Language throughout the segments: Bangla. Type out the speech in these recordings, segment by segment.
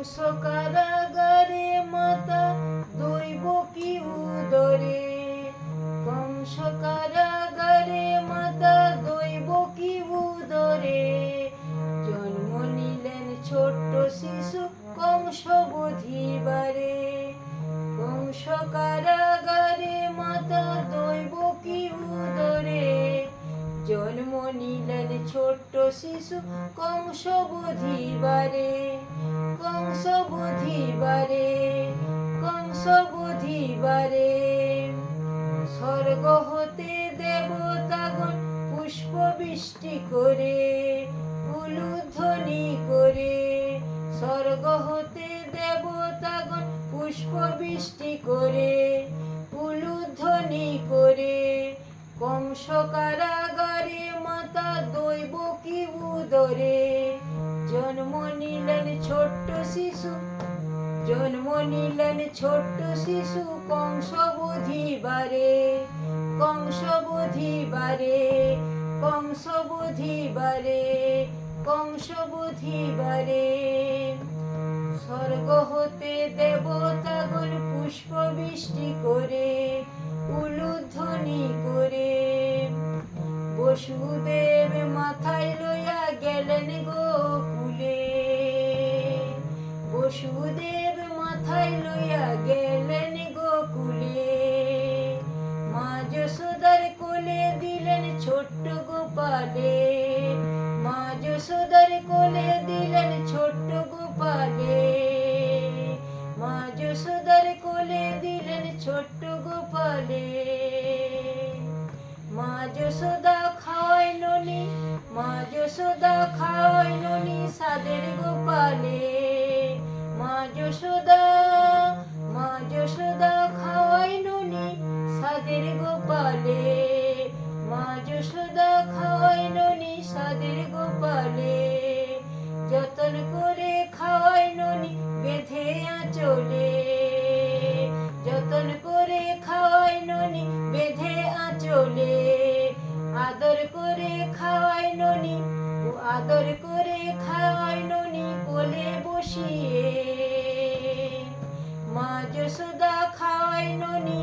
ধ্বংস কারাগারে মাতা দৈব কি উদরে? ছোট্ট শিশু কংস বুধিবারে কংস বুধিবারে কংস বুধিবারে। স্বর্গ হতে দেবতাগণ পুষ্প বৃষ্টি করে, উলুধ্বনি করে। স্বর্গ হতে দেবতাগণ পুষ্প বৃষ্টি করে, উলুধ্বনি করে। কংস কারাগারে মাতা দৈব কি উদরে? জন্ম নিলেন ছোট্ট শিশু। জন্ম নিলেন ছোট্ট শিশু কংস বুধিবারে কংস বুধিবারে কংস বুধিবারে কংস বুধিবারে স্বর্গ হতে দেবতাগণ পুষ্প বৃষ্টি করে করে বসুদেব মাথায় লইয়া গেলেন গোকুলে বসুদেব মাথায় লইয়া গেলেন গোকুলে মা যশোদার কোলে দিলেন ছোট্ট গোপালে। যশোদা খাওয়াই ননি সাদের গোপালে। মা যশোদা মা যশোদা খাওয়াই ননি সাদের গোপালে। মা যশোদা খাওয়াই ননি সাদের গোপালে। যতন করে আদর করে খাওয়াই ননি কোলে বসিয়ে। মা যশোদা খাওয়াই ননি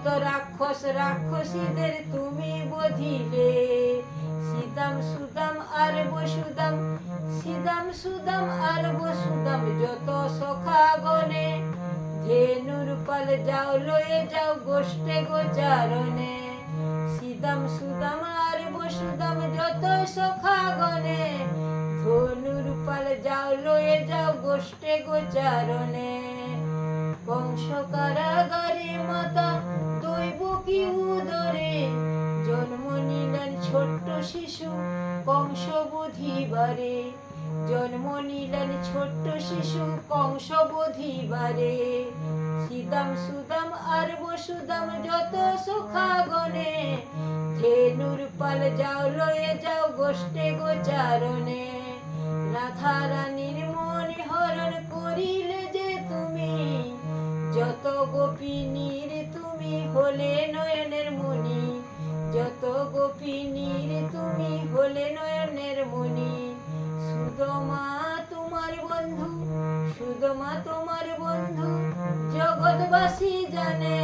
কত রাক্ষস রাক্ষসীদের তুমি বধিলে। সীতাম সুদাম আর বসুদাম সীতাম সুদাম আর বসুদাম যত সখা গনে ধেনুর পাল যাও, লয়ে যাও গোষ্ঠে গোচারণে। সীতাম সুদাম আর বসুদাম যত সখা গনে ধনুর পাল যাও, লয়ে যাও গোষ্ঠে গোচারণে। কংস কারাগারে মাতা দৈব কি উদরে জন্ম নিলেন ছোট্ট শিশু কংস বুধিবারে জন্ম নিলেন ছোট্ট শিশু কংস বুধিবারে সীতাম সুদাম, আর বসুদাম যত সুখা গনে ধেনুর পাল যাও, লয়ে যাও গোষ্ঠে গোচারণে। রাধা রানীর মনে হরণ করিলে যত গোপিনীর তুমি হলে নয়নের মণি, যত গোপিনীর তুমি হলে নয়নের মণি, সুদমা তোমার বন্ধু, সুদমা তোমার বন্ধু, জগৎবাসী জানে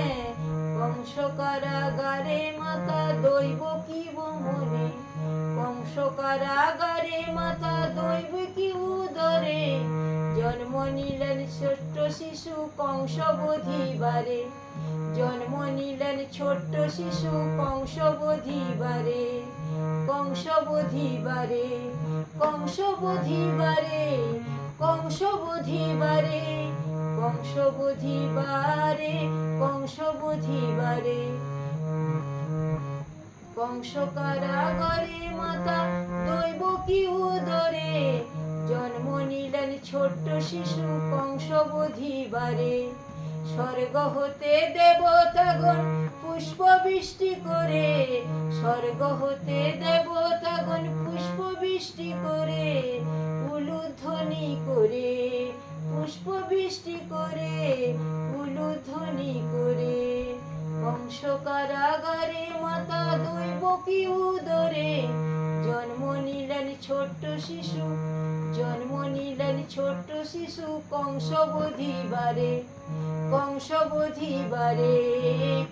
বংশ কারাগারে মাতা দৈব কি মনে বংশ কারাগারে মাতা দৈব কি উদরে জন্ম নিলেন ছোট্ট শিশু কংস বধিবারে জন্ম নিলেন ছোট্ট শিশু কংস বধিবারে কংস বধিবারে কংস বধিবারে কংস বধিবারে কংস বধিবারে কংস বধিবারে কংস কারাগারে মাতা দৈব কি উদরে জন্ম নিলেন ছোট্ট শিশু কংস বধিবারে স্বর্গ হতে দেবতাগণ পুষ্প বৃষ্টি করে। স্বর্গ হতে দেবতাগণ পুষ্প বৃষ্টি করে। ছোট্ট শিশু, জন্ম নিলেন ছোট্ট শিশু কংস বধিবারে কংস বধিবারে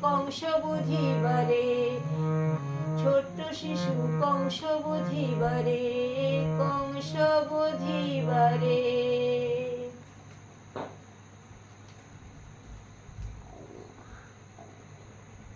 কংস বধিবারে ছোট্ট শিশু কংস বধিবারে কংস বধিবারে